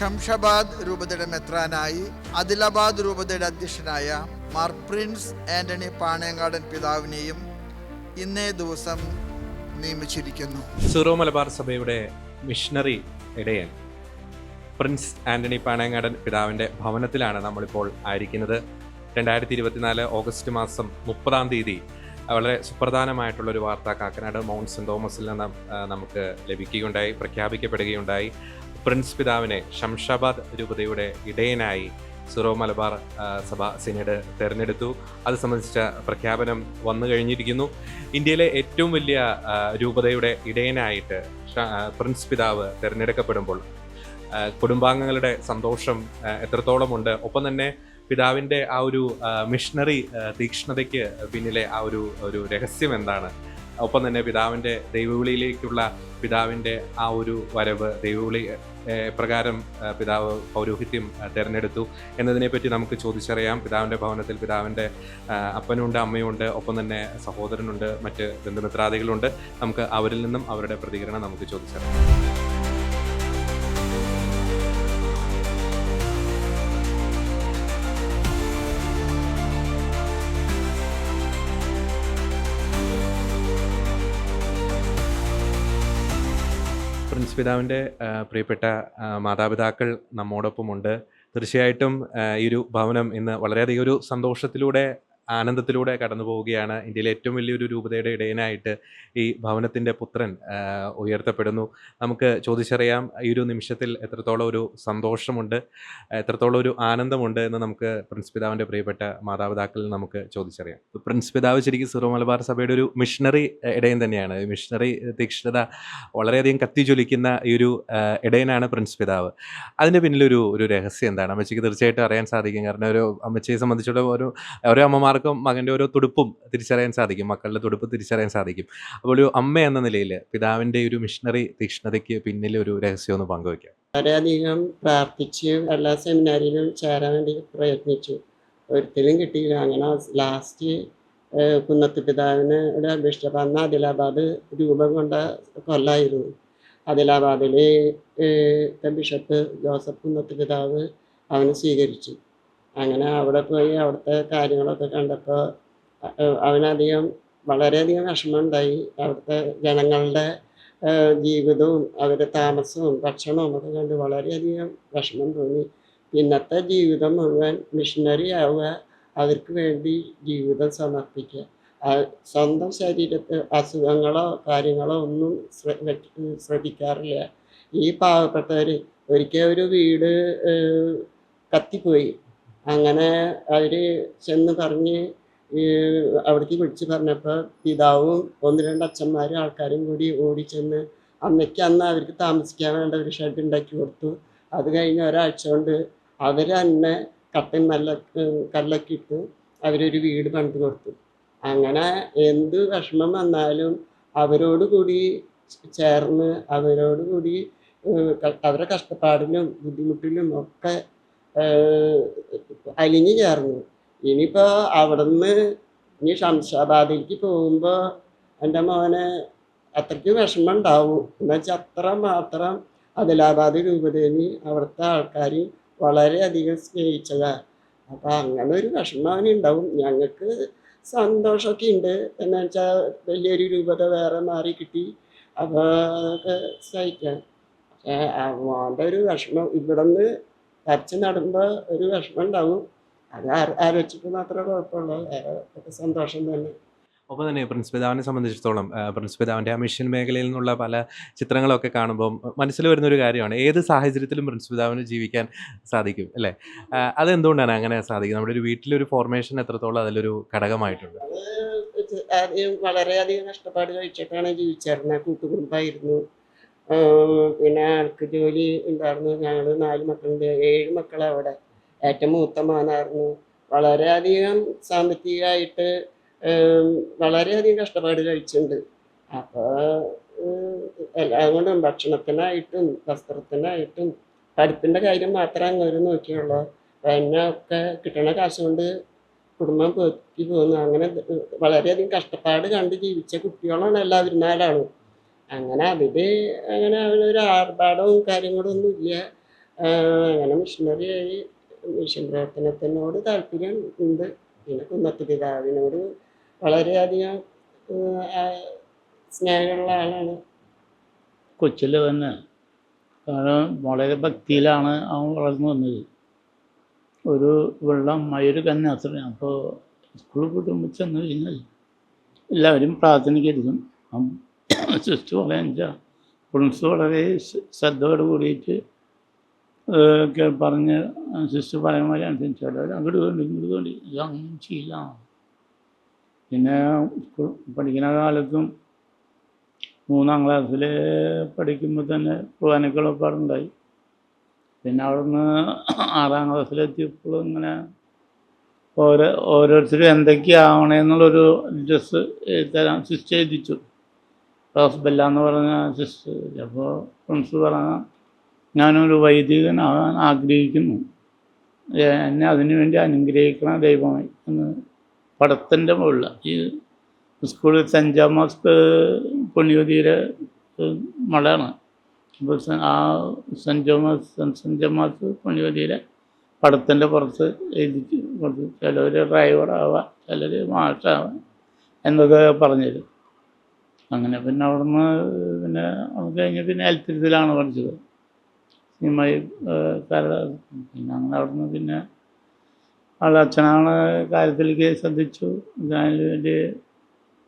ഷംഷാബാദ് രൂപതയുടെ മെത്രാനായി ആദിലാബാദ് രൂപതയുടെ അധ്യക്ഷനായ മാർ പ്രിൻസ് ആന്റണി പാണയങ്ങാടൻ പിതാവിനെയും ഇന്നേ ദിവസം നിയമിച്ചിരിക്കുന്നു. സിറോ മലബാർ സഭയുടെ മിഷണറി ഇടയൻ പ്രിൻസ് ആന്റണി പാണയങ്ങാടൻ പിതാവിന്റെ ഭവനത്തിലാണ് നമ്മളിപ്പോൾ ആയിരിക്കുന്നത്. രണ്ടായിരത്തി ഇരുപത്തിനാല് ഓഗസ്റ്റ് മാസം മുപ്പതാം തീയതി വളരെ സുപ്രധാനമായിട്ടുള്ള ഒരു വാർത്ത കാക്കനാട് മൗണ്ട് സെന്റ് തോമസിൽ നിന്ന് നമുക്ക് ലഭിക്കുകയുണ്ടായി പ്രഖ്യാപിക്കപ്പെടുകയുണ്ടായി. പ്രിൻസ് പിതാവിനെ ഷംഷാബാദ് രൂപതയുടെ ഇടയനായി സിറോ മലബാർ സഭ സിനഡ് തെരഞ്ഞെടുത്തു. അത് സംബന്ധിച്ച പ്രഖ്യാപനം വന്നു കഴിഞ്ഞിരിക്കുന്നു. ഇന്ത്യയിലെ ഏറ്റവും വലിയ രൂപതയുടെ ഇടയനായിട്ട് പ്രിൻസ് പിതാവ് തിരഞ്ഞെടുക്കപ്പെടുമ്പോൾ കുടുംബാംഗങ്ങളുടെ സന്തോഷം എത്രത്തോളമുണ്ട്. ഒപ്പം തന്നെ പിതാവിന്റെ ആ ഒരു മിഷണറി തീക്ഷ്ണതയ്ക്ക് പിന്നിലെ ആ ഒരു ഒരു രഹസ്യം എന്താണ്? ഒപ്പം തന്നെ പിതാവിന്റെ ദൈവവിളിയിലേക്കുള്ള പിതാവിന്റെ ആ ഒരു വരവ് ദൈവവിളി പ്രകാരം പിതാവ് പൗരോഹിത്യം തിരഞ്ഞെടുത്തു. എന്നതിനെപ്പറ്റി നമുക്ക് ചോദിച്ചറിയാം. പിതാവിന്റെ ഭവനത്തിൽ പിതാവിന്റെ അപ്പനുണ്ട് അമ്മയുണ്ട് ഒപ്പം തന്നെ സഹോദരനുണ്ട് മറ്റ് ബന്ധുമിത്രാദികളുണ്ട്. നമുക്ക് അവരിൽ നിന്നും അവരുടെ പ്രതികരണം നമുക്ക് ചോദിച്ചറിയാം. പിതാവിന്റെ പ്രിയപ്പെട്ട മാതാപിതാക്കൾ നമ്മോടൊപ്പമുണ്ട്. തീർച്ചയായിട്ടും ഈ ഒരു ഭവനം ഇന്ന് വളരെയധികം ഒരു സന്തോഷത്തിലൂടെ ആനന്ദത്തിലൂടെ കടന്നു പോവുകയാണ്. ഇന്ത്യയിലെ ഏറ്റവും വലിയൊരു രൂപതയുടെ ഇടയനായിട്ട് ഈ ഭവനത്തിന്റെ പുത്രൻ ഉയർത്തപ്പെടുന്നു. നമുക്ക് ചോദിച്ചറിയാം ഈ ഒരു നിമിഷത്തിൽ എത്രത്തോളം ഒരു സന്തോഷമുണ്ട് എത്രത്തോളം ഒരു ആനന്ദമുണ്ട് എന്ന് നമുക്ക് പ്രിൻസ് പിതാവിന്റെ പ്രിയപ്പെട്ട മാതാപിതാക്കളിൽ നമുക്ക് ചോദിച്ചറിയാം. പ്രിൻസ് പിതാവ് ശരിക്കും സിറോ മലബാർ സഭയുടെ ഒരു മിഷണറി ഇടയൻ തന്നെയാണ്. മിഷണറി തീക്ഷ്ണത വളരെയധികം കത്തിജ്വലിക്കുന്ന ഈ ഒരു ഇടയനാണ് പ്രിൻസ് പിതാവ്. അതിന്റെ പിന്നിലൊരു ഒരു രഹസ്യം എന്താണ്? അമ്മച്ചിക്ക് തീർച്ചയായിട്ടും അറിയാൻ സാധിക്കും. കാരണം ഒരു അമ്മച്ചിയെ സംബന്ധിച്ചുള്ള ഒരു ഓരോ അമ്മമാർക്കും മകന്റെ ഓരോ തുടുപ്പും തിരിച്ചറിയാൻ സാധിക്കും. മക്കളുടെ തുടുപ്പ് തിരിച്ചറിയാൻ സാധിക്കും. അപ്പോൾ ഒരു അമ്മ എന്ന നിലയിൽ പിതാവിന്റെ ഒരു മിഷണറി തീക്ഷ്ണതയ്ക്ക് പിന്നിൽ ഒരു രഹസ്യം ഒന്ന് പങ്കുവയ്ക്കാം. വളരെയധികം പ്രാർത്ഥിച്ച് എല്ലാ സെമിനാരിലും ചേരാൻ വേണ്ടി പ്രയത്നിച്ചു. ഒരിക്കലും കിട്ടിയില്ല. അങ്ങനെ ലാസ്റ്റ് കുന്നത്ത് പിതാവിന് ബിഷപ്പ് അന്ന് ആദിലാബാദ് രൂപം കൊണ്ട കൊല്ലായിരുന്നു. ആദിലാബാദിൽ ബിഷപ്പ് ജോസഫ് കുന്നത്ത് പിതാവ് അവനെ സ്വീകരിച്ചു. അങ്ങനെ അവിടെ പോയി അവിടുത്തെ കാര്യങ്ങളൊക്കെ കണ്ടപ്പോൾ അവനധികം വളരെയധികം വിഷമമുണ്ടായി. അവിടുത്തെ ജനങ്ങളുടെ ജീവിതവും അവരുടെ താമസവും ഭക്ഷണവും ഒക്കെ കണ്ട് വളരെയധികം വിഷമം തോന്നി. ഇന്നത്തെ ജീവിതം മുഴുവൻ മിഷനറി ആവുക അവർക്ക് വേണ്ടി ജീവിതം സമർപ്പിക്കുക. സ്വന്തം ശരീരത്തിൽ അസുഖങ്ങളോ കാര്യങ്ങളോ ഒന്നും ശ്ര- ശ്രദ്ധിക്കാറില്ല. ഈ പാവപ്പെട്ടവർ ഒരിക്കൽ ഒരു വീട് കത്തിപ്പോയി. അങ്ങനെ അവർ ചെന്ന് പറഞ്ഞ് ഈ അവിടേക്ക് വിളിച്ച് പറഞ്ഞപ്പോൾ പിതാവും ഒന്ന് രണ്ട് അച്ഛന്മാരും ആൾക്കാരും കൂടി ഓടിച്ചെന്ന് അന്നേക്ക് അന്ന് അവർക്ക് താമസിക്കാൻ വേണ്ട ഒരു ഷെഡ് ഉണ്ടാക്കി കൊടുത്തു. അത് കഴിഞ്ഞ് ഒരാഴ്ച കൊണ്ട് അവർ തന്നെ കട്ടൻ നല്ല കല്ലൊക്കെ ഇട്ട് അവരൊരു വീട് പണിത് കൊടുത്തു. അങ്ങനെ എന്ത് വിഷമം വന്നാലും അവരോട് കൂടി ചേർന്ന് അവരോട് കൂടി അവരുടെ കഷ്ടപ്പാടിലും ബുദ്ധിമുട്ടിലും ഒക്കെ അലിഞ്ഞു ചേർന്നു ഇനിയിപ്പോൾ അവിടുന്ന് ഇനി ഷംഷാബാദിലേക്ക് പോകുമ്പോൾ എന്റെ മോനെ അത്രയ്ക്ക് വിഷമം ഉണ്ടാവും എന്നുവെച്ചാൽ അത്ര മാത്രം ആദിലാബാദ് രൂപതേനി അവിടുത്തെ ആൾക്കാർ വളരെയധികം സ്നേഹിച്ചതാണ് അപ്പോൾ അങ്ങനെ ഒരു വിഷമം അവനുണ്ടാവും. ഞങ്ങൾക്ക് സന്തോഷമൊക്കെ ഉണ്ട് എന്ന് വെച്ചാൽ വലിയൊരു രൂപത വേറെ മാറി കിട്ടി. അപ്പോൾ അതൊക്കെ സഹിക്കാം. പക്ഷേ മോന്റെ ഒരു വിഷമം ഇവിടെ നിന്ന് പറിച്ച് നടുമ്പോൾ ഒരു വിഷമം ഉണ്ടാവും. അത് ആലോചിച്ചിട്ട് മാത്രമേ കുഴപ്പമുള്ളൂ. വേറെ സന്തോഷം തന്നെ. ഒപ്പം തന്നെ പ്രിൻസ് പിതാവിനെ സംബന്ധിച്ചിടത്തോളം പ്രിൻസിപിതാവിന്റെ പ്രിൻസ് പിതാവിന്റെ ആ മിഷൻ മേഖലയിൽ നിന്നുള്ള പല ചിത്രങ്ങളൊക്കെ കാണുമ്പോൾ മനസ്സിൽ വരുന്നൊരു കാര്യമാണ് ഏത് സാഹചര്യത്തിലും പ്രിൻസ് പിതാവിന് ജീവിക്കാൻ സാധിക്കും അല്ലേ? അതെന്തുകൊണ്ടാണ് അങ്ങനെ സാധിക്കും നമ്മുടെ ഒരു വീട്ടിലൊരു ഫോർമേഷൻ എത്രത്തോളം അതിലൊരു ഘടകമായിട്ടുണ്ട്? വളരെയധികം കഷ്ടപ്പാട് കഴിച്ചിട്ടാണ് ജീവിച്ചിരുന്നത് കൂട്ടുകുടുംബമായിരുന്നു പിന്നെ ആൾക്ക് ജോലി ഉണ്ടായിരുന്നു? ഞങ്ങൾ നാല് മക്കളുണ്ട്. ഏഴ് മക്കളവിടെ ഏറ്റവും മൂത്ത മോനായിരുന്നു. വളരെയധികം സാമ്പത്തികമായിട്ട് വളരെ വളരെയധികം കഷ്ടപ്പാട് കഴിച്ചിട്ടുണ്ട്. അപ്പോൾ എല്ലാം കൊണ്ടും ഭക്ഷണത്തിനായിട്ടും വസ്ത്രത്തിനായിട്ടും പഠിപ്പിന്റെ കാര്യം മാത്രമേ അങ്ങനെ നോക്കിയുള്ളൂ. പിന്നെ ഒക്കെ കിട്ടണ കാശ് കൊണ്ട് കുടുംബം പോറ്റി പോകുന്നു. അങ്ങനെ വളരെയധികം കഷ്ടപ്പാട് കണ്ട് ജീവിച്ച കുട്ടികളാണ് എല്ലാവരും നാലാണ് അങ്ങനെ അതിൽ അങ്ങനെ അവനൊരു ആർഭാടവും കാര്യങ്ങളും ഒന്നും ഇല്ല. അങ്ങനെ ആയി മിഷൻ പ്രവർത്തനത്തിനോട് താല്പര്യം ഉണ്ട്. പിന്നെ കുന്നത്ത് പിതാവിനോട് വളരെയധികം സ്നേഹമുള്ള ആളാണ്. കൊച്ചിൽ തന്നെ. കാരണം വളരെ ഭക്തിയിലാണ് അവൻ വളർന്നു വന്നത്. ഒരു വെള്ളം അമ്മയൊരു കന്യാസ്ത്രീ അപ്പോൾ സ്കൂളിൽ പോയിട്ട് ചെന്ന് കഴിഞ്ഞാൽ എല്ലാവരും പ്രാർത്ഥനയ്ക്കിരിക്കും സിസ്റ്റർ പറയാൻ വെച്ചാൽ പ്രിൻസ് വളരെ ശ്ര- ശ്രദ്ധയോട് കൂടിയിട്ട് ഒക്കെ പറഞ്ഞ് സിസ്റ്റർ പറയുന്ന മാതിരി അനുസരിച്ച് അങ്ങോട്ട് വേണ്ടി ഇങ്ങോട്ട് വേണ്ടി ഇത് അങ്ങനെ ശീലമാണ് പിന്നെ പഠിക്കുന്ന കാലത്തും മൂന്നാം ക്ലാസ്സിൽ പഠിക്കുമ്പോൾ തന്നെ കുർബാനക്കളൊപ്പാടുണ്ടായി പിന്നെ അവിടുന്ന് ആറാം ക്ലാസ്സിലെത്തിയപ്പോൾ ഇങ്ങനെ ഓരോ ഓരോരുത്തരും എന്തൊക്കെയാവണേന്നുള്ളൊരു ഡ്രസ്സ് തരാൻ സിസ്റ്റർ എഴുതിച്ചു. റോസ് ബെല്ല എന്ന് പറഞ്ഞ സിസ്റ്റർ. അപ്പോൾ പ്രിൻസ് പറഞ്ഞ ഞാനൊരു വൈദികനാകാൻ ആഗ്രഹിക്കുന്നു. എന്നെ അതിനുവേണ്ടി അനുഗ്രഹിക്കണം ദൈവമായി എന്ന് പടത്തിന്റെ മുകളിൽ. ഈ സ്കൂളിൽ സെന്റ് ജോമസ് പുണ്യവതിയുടെ മളയാണ് അപ്പോൾ ആ സെന്റ് ജോമസ് സെന്റ് ജോമസ് പുണ്യവതിയുടെ പടത്തിന്റെ പുറത്ത് എഴുതിച്ച് കൊടുത്തു. ചിലർ ഡ്രൈവറാവാം ചിലർ മാഷാവാം എന്നൊക്കെ പറഞ്ഞുതരും. അങ്ങനെ പിന്നെ അവിടുന്ന് പിന്നെ അത് കഴിഞ്ഞ് പിന്നെ എൽത്തിരത്തിലാണ് പഠിച്ചത്. സിനിമയിൽ കരട പിന്നെ അങ്ങനെ അവിടുന്ന് പിന്നെ അവളുടെ അച്ഛനാണ് കാര്യത്തിലേക്ക് ശ്രദ്ധിച്ചു. അതിന് വേണ്ടി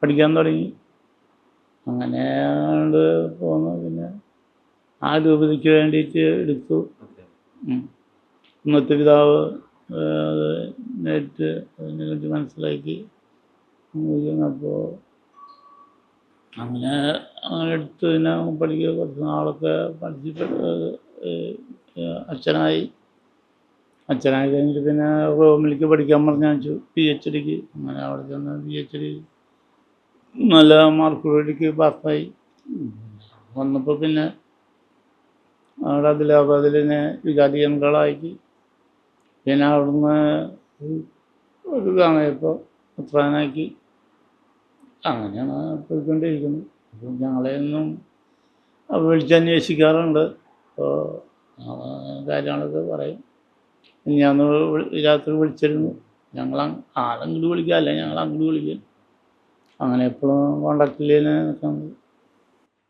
പഠിക്കാൻ തുടങ്ങി. അങ്ങനെ കൊണ്ട് പോന്നു. പിന്നെ ആ രൂപതയ്ക്ക് വേണ്ടിയിട്ട് എടുത്തു. ഇന്നത്തെ പിതാവ് നേരിട്ട് അതിനെക്കുറിച്ച് മനസ്സിലാക്കി. അപ്പോൾ അങ്ങനെ അങ്ങനെ എടുത്ത് പിന്നെ പഠിക്കുക കുറച്ച് നാളൊക്കെ ഏഹ് അച്ഛനായി. അച്ഛനായി കഴിഞ്ഞിട്ട് പിന്നെ റോമിലേക്ക് പഠിക്കാൻ പറഞ്ഞു പി എച്ച് ഡിക്ക് അങ്ങനെ അവിടെ ചെന്ന് പി എച്ച് ഡി നല്ല മാർക്കോടിക്ക് പാസ്സായി. വന്നപ്പോൾ പിന്നെ അവിടെ അതിലാബാദിൽ തന്നെ വികാരി ജനറലാക്കി പിന്നെ അവിടുന്ന് ഒരു കാണയപ്പോൾ ഉത്രാനാക്കി അങ്ങനെയാണ് പോയിക്കൊണ്ടിരിക്കുന്നത്. അപ്പം ഞങ്ങളെയൊന്നും വിളിച്ചന്വേഷിക്കാറുണ്ട് അപ്പോൾ കാര്യങ്ങളൊക്കെ പറയും. ഞാൻ രാത്രി വിളിച്ചിരുന്നു. ഞങ്ങൾ ആളങ്ങോട്ട് അല്ല ഞങ്ങൾ അങ്ങോട്ട് വിളിക്കും. അങ്ങനെ എപ്പോഴും കോണ്ടാക്റ്റിൽ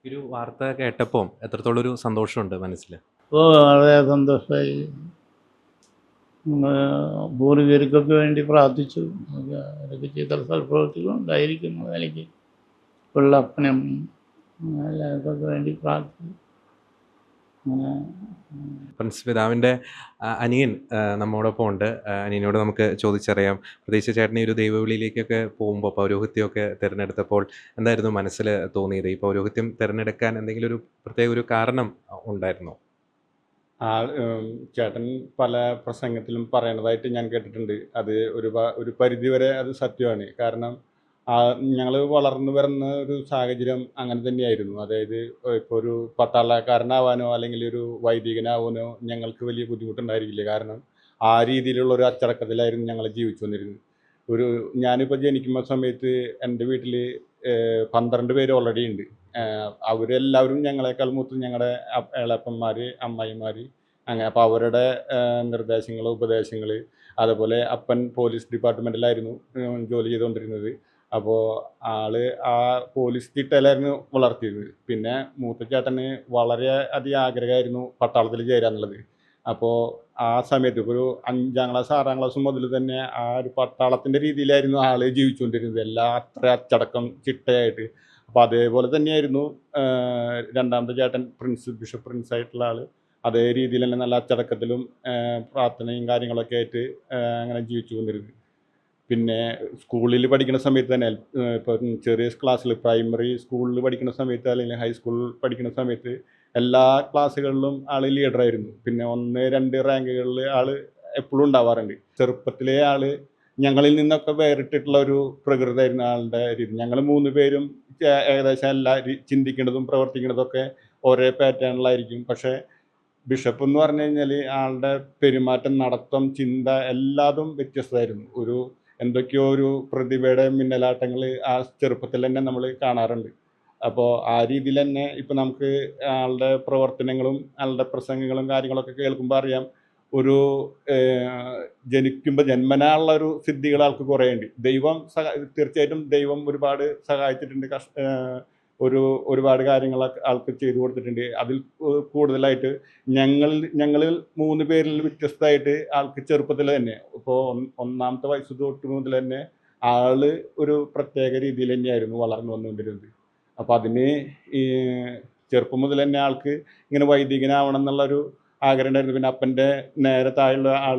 ഒരു വാർത്ത കേട്ടപ്പോൾ എത്രത്തോളം ഒരു സന്തോഷമുണ്ട് മനസ്സിൽ ഓ വളരെ സന്തോഷമായി. പൂർവികർക്കൊക്കെ വേണ്ടി പ്രാർത്ഥിച്ചു. അതൊക്കെ ചെയ്ത സൽപ്രവൃത്തികൾ ഉണ്ടായിരിക്കുന്നു. നിലയ്ക്ക് പിള്ളപ്പനും എല്ലാവർക്കൊക്കെ വേണ്ടി പ്രാർത്ഥിച്ചു. പ്രിൻസ് പിതാവിന്റെ അനിയൻ നമ്മോടൊപ്പം ഉണ്ട്. അനിയനോട് നമുക്ക് ചോദിച്ചറിയാം. പ്രത്യേകിച്ച് ചേട്ടൻ ഈ ഒരു ദൈവവിളിയിലേക്കൊക്കെ പോകുമ്പോൾ പൗരോഹിത്യമൊക്കെ തിരഞ്ഞെടുത്തപ്പോൾ എന്തായിരുന്നു മനസ്സിൽ തോന്നിയത്? ഈ പൗരോഹിത്യം തിരഞ്ഞെടുക്കാൻ എന്തെങ്കിലും ഒരു പ്രത്യേക ഒരു കാരണം ഉണ്ടായിരുന്നോ? ആ ചേട്ടൻ പല പ്രസംഗത്തിലും പറയണതായിട്ട് ഞാൻ കേട്ടിട്ടുണ്ട്. അത് ഒരു ഒരു പരിധി വരെ അത് സത്യമാണ്. കാരണം ആ ഞങ്ങൾ വളർന്നു വരുന്ന ഒരു സാഹചര്യം അങ്ങനെ തന്നെയായിരുന്നു. അതായത് ഇപ്പോൾ ഒരു പട്ടാളക്കാരനാവാനോ അല്ലെങ്കിൽ ഒരു വൈദികനാവാനോ ഞങ്ങൾക്ക് വലിയ ബുദ്ധിമുട്ടുണ്ടായിരിക്കില്ല. കാരണം ആ രീതിയിലുള്ള ഒരു അച്ചടക്കത്തിലായിരുന്നു ഞങ്ങൾ ജീവിച്ചു വന്നിരുന്നത്. ഒരു ഞാനിപ്പോൾ ജനിക്കുന്ന സമയത്ത് എന്റെ വീട്ടിൽ പന്ത്രണ്ട് പേര് ഓൾറെഡി ഉണ്ട്. അവരെല്ലാവരും ഞങ്ങളെക്കാൾ മൂത്ത് ഞങ്ങളുടെ ഇളപ്പന്മാർ അമ്മായിമാർ അങ്ങനെ അപ്പോൾ അവരുടെ നിർദ്ദേശങ്ങൾ ഉപദേശങ്ങൾ അതുപോലെ അപ്പൻ പോലീസ് ഡിപ്പാർട്ട്മെന്റിലായിരുന്നു ജോലി ചെയ്തുകൊണ്ടിരുന്നത് അപ്പോൾ ആൾ ആ പോലീസ് ചിട്ടയിലായിരുന്നു വളർത്തിയത്. പിന്നെ മൂത്ത വളരെ അധികം ആഗ്രഹമായിരുന്നു പട്ടാളത്തിൽ ചേരാന്നുള്ളത്. അപ്പോൾ ആ സമയത്ത് ഇപ്പോൾ ഒരു അഞ്ചാം ക്ലാസ് ആറാം ക്ലാസ് മുതൽ തന്നെ ആ ഒരു പട്ടാളത്തിന്റെ രീതിയിലായിരുന്നു ആൾ ജീവിച്ചുകൊണ്ടിരുന്നത് എല്ലാ അത്ര അച്ചടക്കം ചിട്ടയായിട്ട്. അപ്പോൾ അതേപോലെ തന്നെയായിരുന്നു രണ്ടാമത്തെ ചേട്ടൻ പ്രിൻസ് ബിഷപ്പ് പ്രിൻസ് ആയിട്ടുള്ള ആൾ. അതേ രീതിയിൽ തന്നെ നല്ല അച്ചടക്കത്തിലും പ്രാർത്ഥനയും കാര്യങ്ങളൊക്കെ ആയിട്ട് അങ്ങനെ ജീവിച്ചു വന്നിരുന്നു പിന്നെ സ്കൂളിൽ പഠിക്കുന്ന സമയത്ത് തന്നെ ഇപ്പം ചെറിയ ക്ലാസ്സിൽ പ്രൈമറി സ്കൂളിൽ പഠിക്കുന്ന സമയത്ത് അല്ലെങ്കിൽ ഹൈസ്കൂളിൽ പഠിക്കുന്ന സമയത്ത് എല്ലാ ക്ലാസ്സുകളിലും ആൾ ലീഡറായിരുന്നു പിന്നെ ഒന്ന് രണ്ട് റാങ്കുകളിൽ ആൾ എപ്പോഴും ഉണ്ടാവാറുണ്ട്. ചെറുപ്പത്തിലെ ആൾ ഞങ്ങളിൽ നിന്നൊക്കെ വേറിട്ടിട്ടുള്ള ഒരു പ്രകൃതമായിരുന്നു ആളുടെ രീതി. ഞങ്ങൾ മൂന്ന് പേരും ഏകദേശം എല്ലാ ചിന്തിക്കുന്നതും പ്രവർത്തിക്കുന്നതൊക്കെ ഒരേ പാറ്റേണിലായിരിക്കും പക്ഷേ ബിഷപ്പ് എന്ന് പറഞ്ഞു കഴിഞ്ഞാൽ ആളുടെ പെരുമാറ്റം നടത്തം ചിന്ത എല്ലാതും വ്യത്യസ്തമായിരുന്നു. ഒരു എന്തൊക്കെയോ ഒരു പ്രതിഭയുടെ മിന്നലാട്ടങ്ങൾ ആ ചെറുപ്പത്തിൽ തന്നെ നമ്മൾ കാണാറുണ്ട്. അപ്പോൾ ആ രീതിയിൽ തന്നെ ഇപ്പം നമുക്ക് ആളുടെ പ്രവർത്തനങ്ങളും ആളുടെ പ്രസംഗങ്ങളും കാര്യങ്ങളൊക്കെ കേൾക്കുമ്പോൾ അറിയാം. ഒരു ജനിക്കുമ്പോൾ ജന്മനായുള്ള ഒരു സിദ്ധികൾ ആൾക്ക് കുറേ ഉണ്ട് ദൈവം സഹ തീർച്ചയായിട്ടും ദൈവം ഒരുപാട് സഹായിച്ചിട്ടുണ്ട് കഷ് ഏഹ് ഒരു ഒരുപാട് കാര്യങ്ങളൊക്കെ ആൾക്ക് ചെയ്തു കൊടുത്തിട്ടുണ്ട്. അതിൽ കൂടുതലായിട്ട് ഞങ്ങളിൽ ഞങ്ങളിൽ മൂന്ന് പേരിൽ വ്യത്യസ്തമായിട്ട് ആൾക്ക് ചെറുപ്പത്തിൽ തന്നെ ഇപ്പോൾ ഒന്നാമത്തെ വയസ്സ് തൊട്ട് മുതൽ തന്നെ ആൾ ഒരു പ്രത്യേക രീതിയിൽ തന്നെയായിരുന്നു വളർന്നു വന്നുകൊണ്ടിരുന്നത്. അപ്പോൾ അതിന് ഈ ചെറുപ്പം മുതൽ തന്നെ ആൾക്ക് ഇങ്ങനെ വൈദികനാവണം എന്നുള്ളൊരു ആഗ്രഹം ഉണ്ടായിരുന്നു. പിന്നെ അപ്പന്റെ നേരെ താഴെയുള്ള ആൾ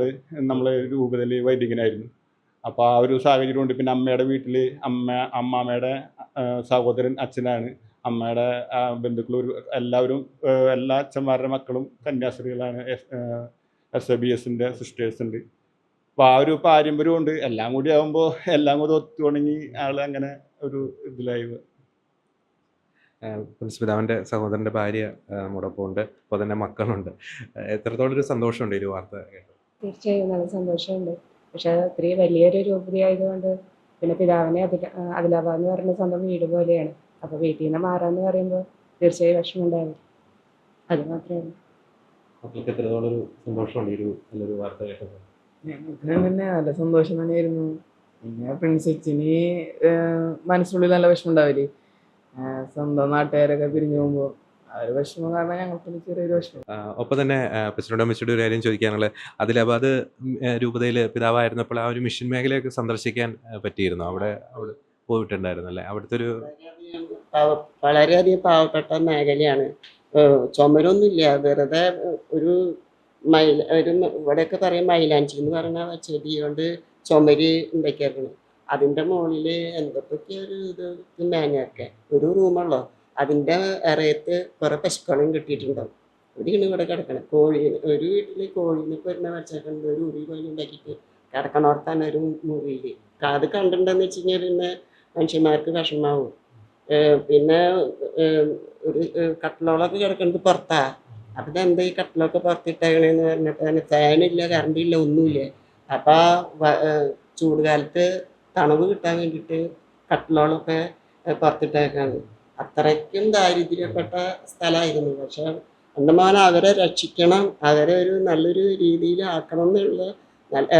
നമ്മളെ രൂപതയിൽ വൈദികനായിരുന്നു. അപ്പോൾ ആ ഒരു സാഹചര്യം കൊണ്ട് പിന്നെ അമ്മയുടെ വീട്ടിൽ അമ്മ അമ്മാമ്മയുടെ സഹോദരൻ അച്ഛനാണ്. അമ്മയുടെ ബന്ധുക്കൾ ഒരു എല്ലാവരും എല്ലാ അച്ഛന്മാരുടെ മക്കളും കന്യാസ്ത്രീകളാണ്. എസ് എ ബി എസിന്റെ സിസ്റ്റേഴ്സ് ഉണ്ട്. അപ്പോൾ ആ ഒരു പാരമ്പര്യമുണ്ട് എല്ലാം കൂടി ആകുമ്പോൾ എല്ലാം കൂടി ഒത്തുണങ്ങി ആൾ അങ്ങനെ ഒരു ഇതിലായി. പ്രിൻസിപിതാവിന്റെ സഹോദരന്റെ ഭാര്യ മുടപ്പുണ്ട് അപ്പോൾ തന്നെ മക്കളുണ്ട്. എത്രത്തോളം ഒരു സന്തോഷമുണ്ട് ഈ ഒരു വാർത്ത കേട്ടോ തീർച്ചയായും നല്ല സന്തോഷമുണ്ട്. പക്ഷേ അത് ഒത്തിരി വലിയൊരു രൂപത ആയതുകൊണ്ട് പിന്നെ പിതാവിനെ അതിൽ അതിലാബാദ് എന്ന് പറയുന്ന സ്വന്തം വീട് പോലെയാണ്. അപ്പോൾ വീട്ടിൽ നിന്ന് മാറാന്ന് പറയുമ്പോൾ തീർച്ചയായും വിഷമം ഉണ്ടാവും അത് മാത്രമേ ഉള്ളൂ. എത്രത്തോളം ഒരു സന്തോഷമുണ്ട് ഒരു നല്ലൊരു വാർത്ത കേട്ടത്? ഞങ്ങൾക്ക് തന്നെ നല്ല സന്തോഷം തന്നെയായിരുന്നു. പിന്നെ പ്രിൻസെച്ചിന് മനസ്സിനുള്ളിൽ നല്ല വിഷമം ഉണ്ടാവില്ലേ സ്വന്തം നാട്ടുകാരൊക്കെ പിരിഞ്ഞു പോകുമ്പോൾ ആ ഒരു വിഷമം കാരണം ഞങ്ങൾക്ക് ചെറിയൊരു വിഷമം. ആ, ഒപ്പം തന്നെ പ്രസിഡന്റ് അമ്മച്ചിയുടെ ഒരു കാര്യം ചോദിക്കാനുള്ളത്. അതിലബാദ് രൂപതയിൽ പിതാവായിരുന്നപ്പോൾ ആ ഒരു മിഷൻ മേഖലയൊക്കെ സന്ദർശിക്കാൻ ആ, പറ്റിയിരുന്നു? അവിടെ അവിടെ പോയിട്ടുണ്ടായിരുന്നു അല്ലേ? അവിടുത്തെ ഒരു വളരെയധികം പാവ- വളരെയധികം പാവപ്പെട്ട മേഖലയാണ്. ഏഹ് ചുമരൊന്നുമില്ല. വെറുതെ ഒരു മൈല ഒരു മ- ഇവിടെയൊക്കെ പറയും മൈലാഞ്ചി എന്ന് പറയുന്ന ചെടി കൊണ്ട് ചുമര് ഉണ്ടാക്കിയേക്കണം. അതിന്റെ മുകളിൽ എന്തൊക്കെ ഒരു ഇത് മേഞ്ഞൊക്കെ ഒരു റൂമുള്ളൂ? അതിന്റെ ഇറയത്ത് കുറേ പശുക്കളും കിട്ടിയിട്ടുണ്ടാവും. ഇവിടെയാണ് ഇവിടെ കിടക്കണം. കോഴി ഒരു വീട്ടിൽ കോഴിനെ വരുന്ന വെച്ചേക്കുന്നത് ഒരു ഉറി കോഴി ഉണ്ടാക്കിയിട്ട് കിടക്കണോർത്താണ് ഒരു മുറിയിൽ അത് കണ്ടിട്ടുണ്ടെന്ന് വെച്ച് കഴിഞ്ഞാൽ പിന്നെ മനുഷ്യന്മാർക്ക് വിഷമാവും. പിന്നെ ഒരു കട്ടിലോളൊക്കെ കിടക്കുന്നത് പുറത്താ. അപ്പം എന്താ ഈ കട്ടിലൊക്കെ പുറത്തിട്ടേക്കണേന്ന് പറഞ്ഞപ്പോൾ ഫാനില്ല കറണ്ടില്ല ഒന്നുമില്ല. അപ്പോൾ ചൂട് കാലത്ത് തണുവ് കിട്ടാൻ വേണ്ടിയിട്ട് കട്ടിലോളൊക്കെ പുറത്തിട്ടേക്കാണ്. അത്രയ്ക്കും ദാരിദ്ര്യപ്പെട്ട സ്ഥലമായിരുന്നു. പക്ഷെ അന്തമാൻ മോൻ അവരെ രക്ഷിക്കണം അവരെ ഒരു നല്ലൊരു രീതിയിൽ ആക്കണം എന്നുള്ള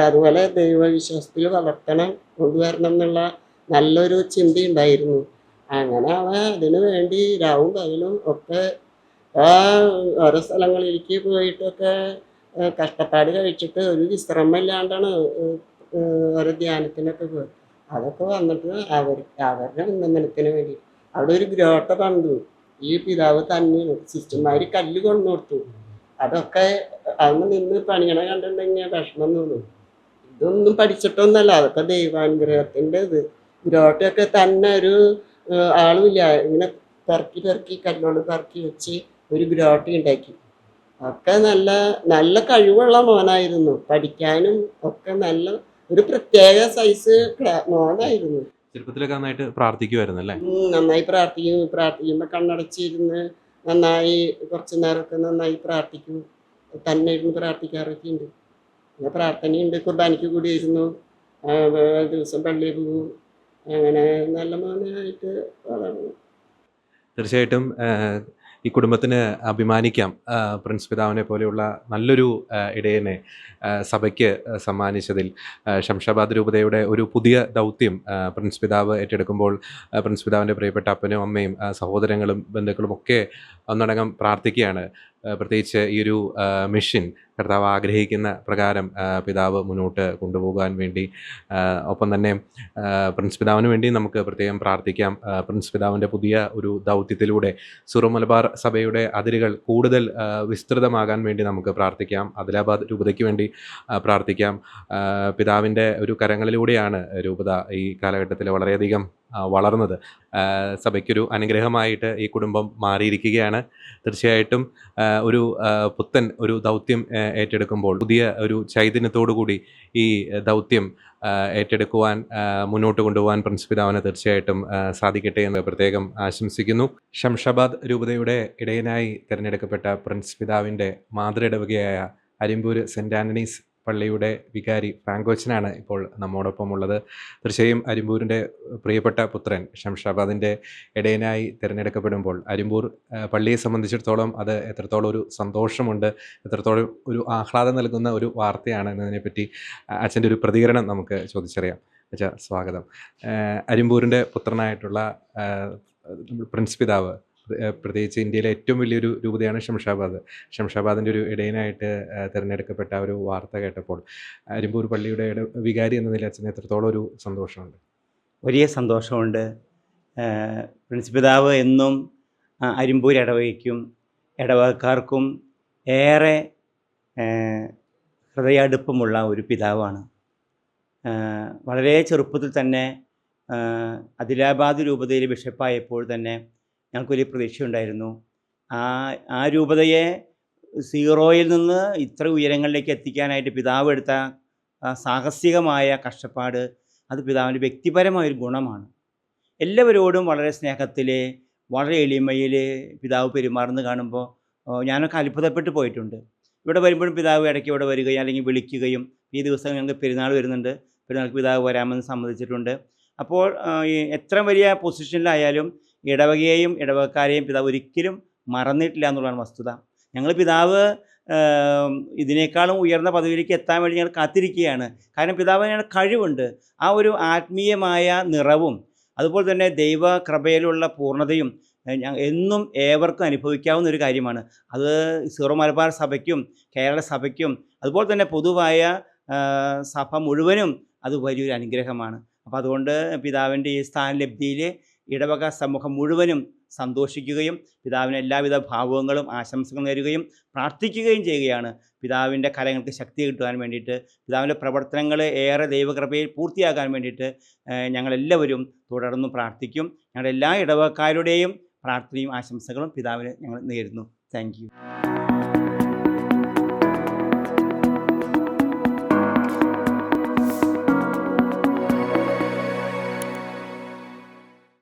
അതുപോലെ ദൈവവിശ്വാസത്തിൽ വളർത്തണം കൊണ്ടുവരണം എന്നുള്ള നല്ലൊരു ചിന്തയുണ്ടായിരുന്നു. അങ്ങനെ അവൻ അതിനു വേണ്ടി രാവും പകലും ഒക്കെ ഓരോ സ്ഥലങ്ങളിലേക്ക് പോയിട്ടൊക്കെ കഷ്ടപ്പാട് കഴിച്ചിട്ട് ഒരു വിശ്രമം ഇല്ലാണ്ടാണ് ഓരോ ധ്യാനത്തിനൊക്കെ പോയി അതൊക്കെ വന്നിട്ട് അവർ അവരുടെ ഉന്നമനത്തിന് വേണ്ടി അവിടെ ഒരു ഗ്രോട്ട കണ്ടു. ഈ പിതാവ് തന്നെ സിസ്റ്റർമാര് കല്ല് കൊണ്ടു കൊടുത്തു. അതൊക്കെ അന്ന് നിന്ന് പണിയണ കണ്ടിട്ടുണ്ടെങ്കിൽ വിഷമം തോന്നും. ഇതൊന്നും പഠിച്ചിട്ടൊന്നല്ല. അതൊക്കെ ദൈവാനുഗ്രഹത്തിന്റെ ഇത്. ഗ്രോട്ടയൊക്കെ തന്നെ ഒരു ആളുമില്ല. ഇങ്ങനെ പെറുക്കി പെറുക്കി കല്ലുകൊണ്ട് പെറുക്കി വെച്ച് ഒരു ഗ്രോട്ട ഉണ്ടാക്കി. ഒക്കെ നല്ല നല്ല കഴിവുള്ള മോനായിരുന്നു. പഠിക്കാനും ഒക്കെ നല്ല ഒരു പ്രത്യേക സൈസ് മോനായിരുന്നു. ചെറുപ്പത്തിലൊക്കെ നന്നായിട്ട് പ്രാർത്ഥിക്കുമായിരുന്നു അല്ലേ നന്നായി പ്രാർത്ഥിക്കും. പ്രാർത്ഥിക്കുമ്പോൾ കണ്ണടച്ചിരുന്ന് നന്നായി കുറച്ച് നേരമൊക്കെ നന്നായി പ്രാർത്ഥിക്കും. തന്നെ ഇരുന്ന് പ്രാർത്ഥിക്കാറൊക്കെ ഉണ്ട്. പിന്നെ പ്രാർത്ഥനയുണ്ട്. കുർബാനയ്ക്ക് കൂടി ഇരുന്നു ദിവസം പള്ളിയിൽ പോകും. അങ്ങനെ നല്ല മോനായിട്ട് വളർന്നു. തീർച്ചയായിട്ടും ഈ കുടുംബത്തിന് അഭിമാനിക്കാം. പ്രിൻസ് പിതാവിനെ പോലെയുള്ള നല്ലൊരു ഇടയനെ സഭയ്ക്ക് സമ്മാനിച്ചതിൽ. ശംഷാബാദ് രൂപതയുടെ ഒരു പുതിയ ദൗത്യം പ്രിൻസ് പിതാവ് ഏറ്റെടുക്കുമ്പോൾ പ്രിൻസ് പിതാവിന്റെ പ്രിയപ്പെട്ട അപ്പനും അമ്മയും സഹോദരങ്ങളും ബന്ധുക്കളും ഒക്കെ ഒന്നടങ്കം പ്രാർത്ഥിക്കുകയാണ്. പ്രത്യേകിച്ച് ഈ ഒരു മിഷൻ കർത്താവ് ആഗ്രഹിക്കുന്ന പ്രകാരം പിതാവ് മുന്നോട്ട് കൊണ്ടുപോകാൻ വേണ്ടി ഒപ്പം തന്നെ പ്രിൻസ് പിതാവിന് വേണ്ടി നമുക്ക് പ്രത്യേകം പ്രാർത്ഥിക്കാം. പ്രിൻസ് പിതാവിന്റെ പുതിയ ഒരു ദൗത്യത്തിലൂടെ സുറു മലബാർ സഭയുടെ അതിരുകൾ കൂടുതൽ വിസ്തൃതമാകാൻ വേണ്ടി നമുക്ക് പ്രാർത്ഥിക്കാം. ആദിലാബാദ് രൂപതയ്ക്ക് വേണ്ടി പ്രാർത്ഥിക്കാം. പിതാവിന്റെ ഒരു കരങ്ങളിലൂടെയാണ് രൂപത ഈ കാലഘട്ടത്തിൽ വളരെയധികം വളർന്നത്. സഭയ്ക്കൊരു അനുഗ്രഹമായിട്ട് ഈ കുടുംബം മാറിയിരിക്കുകയാണ്. തീർച്ചയായിട്ടും ഒരു പുത്തൻ ഒരു ദൗത്യം ഏറ്റെടുക്കുമ്പോൾ പുതിയ ഒരു കൂടി ഈ ദൗത്യം ഏറ്റെടുക്കുവാൻ മുന്നോട്ട് കൊണ്ടുപോകാൻ പ്രിൻസിപ്പിതാവിന് തീർച്ചയായിട്ടും സാധിക്കട്ടെ എന്ന് പ്രത്യേകം ആശംസിക്കുന്നു. ഷംഷാബാദ് രൂപതയുടെ ഇടയനായി തിരഞ്ഞെടുക്കപ്പെട്ട പ്രിൻസിപ്പിതാവിന്റെ മാതൃ ഇടവകയായ അരിമ്പൂർ സെന്റ് ആന്റണീസ് പള്ളിയുടെ വികാരി ഫ്രാങ്കോച്ചനാണ് ഇപ്പോൾ നമ്മോടൊപ്പം ഉള്ളത് തീർച്ചയായും അരിമ്പൂരിന്റെ പ്രിയപ്പെട്ട പുത്രൻ ഷംഷാബാദിന്റെ ഇടയനായി തിരഞ്ഞെടുക്കപ്പെടുമ്പോൾ അരിമ്പൂർ പള്ളിയെ സംബന്ധിച്ചിടത്തോളം അത് എത്രത്തോളം ഒരു സന്തോഷമുണ്ട് എത്രത്തോളം ഒരു ആഹ്ലാദം നൽകുന്ന ഒരു വാർത്തയാണ് എന്നതിനെപ്പറ്റി അച്ഛന്റെ ഒരു പ്രതികരണം നമുക്ക് ചോദിച്ചറിയാം. അച്ഛാ സ്വാഗതം. അരിമ്പൂരിന്റെ പുത്രനായിട്ടുള്ള പ്രിൻസ് പിതാവ് പ്രത്യേകിച്ച് ഇന്ത്യയിലെ ഏറ്റവും വലിയൊരു രൂപതയാണ് ശംഷാബാദ് ഷംഷാബാദിന്റെ ഒരു ഇടയനായിട്ട് തിരഞ്ഞെടുക്കപ്പെട്ട ഒരു വാർത്ത കേട്ടപ്പോൾ അരിമ്പൂർ പള്ളിയുടെ വികാരി എന്ന നില അച്ഛന് എത്രത്തോളം ഒരു സന്തോഷമുണ്ട്? വലിയ സന്തോഷമുണ്ട്. പ്രിൻസിപ്പിതാവ് പ്രിൻസ് പിതാവ് എന്നും അരിമ്പൂർ ഇടവകയ്ക്കും ഇടവകക്കാർക്കും ഏറെ ഹൃദയടുപ്പമുള്ള ഒരു പിതാവാണ്. വളരെ ചെറുപ്പത്തിൽ തന്നെ അദിലാബാദ് രൂപതയിൽ ബിഷപ്പായപ്പോൾ തന്നെ ഞങ്ങൾക്ക് വലിയ പ്രതീക്ഷയുണ്ടായിരുന്നു. ആ ആ രൂപതയെ സീറോയിൽ നിന്ന് ഇത്ര ഉയരങ്ങളിലേക്ക് എത്തിക്കാനായിട്ട് പിതാവ് എടുത്ത സാഹസികമായ കഷ്ടപ്പാട് അത് പിതാവിന്റെ വ്യക്തിപരമായ ഒരു ഗുണമാണ്. എല്ലാവരോടും വളരെ സ്നേഹത്തിൽ വളരെ എളിമയിൽ പിതാവ് പെരുമാറുന്നത് കാണുമ്പോൾ ഞാനൊക്കെ അത്ഭുതപ്പെട്ട് പോയിട്ടുണ്ട്. ഇവിടെ വരുമ്പോഴും പിതാവ് ഇടയ്ക്ക് ഇവിടെ വരികയും അല്ലെങ്കിൽ വിളിക്കുകയും ഈ ദിവസം ഞങ്ങൾക്ക് പെരുന്നാൾ വരുന്നുണ്ട്. പെരുന്നാൾക്ക് പിതാവ് വരാമെന്ന് സമ്മതിച്ചിട്ടുണ്ട്. അപ്പോൾ എത്ര വലിയ പൊസിഷനിലായാലും ഇടവകയെയും ഇടവകക്കാരെയും പിതാവ് ഒരിക്കലും മറന്നിട്ടില്ല എന്നുള്ളതാണ് വസ്തുത. ഞങ്ങൾ പിതാവ് ഇതിനേക്കാളും ഉയർന്ന പദവിയിലേക്ക് എത്താൻ വേണ്ടി ഞങ്ങൾ കാത്തിരിക്കുകയാണ്. കാരണം പിതാവിന് കഴിവുണ്ട്. ആ ഒരു ആത്മീയമായ നിറവും അതുപോലെ തന്നെ ദൈവ കൃപയിലുള്ള പൂർണതയും എന്നും ഏവർക്കും അനുഭവിക്കാവുന്ന ഒരു കാര്യമാണ്. അത് സീറോ മലബാർ സഭയ്ക്കും കേരള സഭയ്ക്കും അതുപോലെ തന്നെ പൊതുവായ സഭ മുഴുവനും അത് വലിയൊരു അനുഗ്രഹമാണ്. അപ്പോൾ അതുകൊണ്ട് പിതാവിന്റെ ഈ സ്ഥാനലബ്ധിയിൽ ഇടവക സമൂഹം മുഴുവനും സന്തോഷിക്കുകയും പിതാവിന് എല്ലാവിധ ഭാവങ്ങളും ആശംസകൾ നേരുകയും പ്രാർത്ഥിക്കുകയും ചെയ്യുകയാണ്. പിതാവിന്റെ കലങ്ങൾക്ക് ശക്തി കിട്ടുവാൻ വേണ്ടിയിട്ട് പിതാവിന്റെ പ്രവർത്തനങ്ങൾ ഏറെ ദൈവകൃപയിൽ പൂർത്തിയാക്കാൻ വേണ്ടിയിട്ട് ഞങ്ങളെല്ലാവരും തുടർന്നും പ്രാർത്ഥിക്കും. ഞങ്ങളുടെ എല്ലാ ഇടവക്കാരുടെയും പ്രാർത്ഥനയും ആശംസകളും പിതാവിന് ഞങ്ങൾ നേരുന്നു. താങ്ക്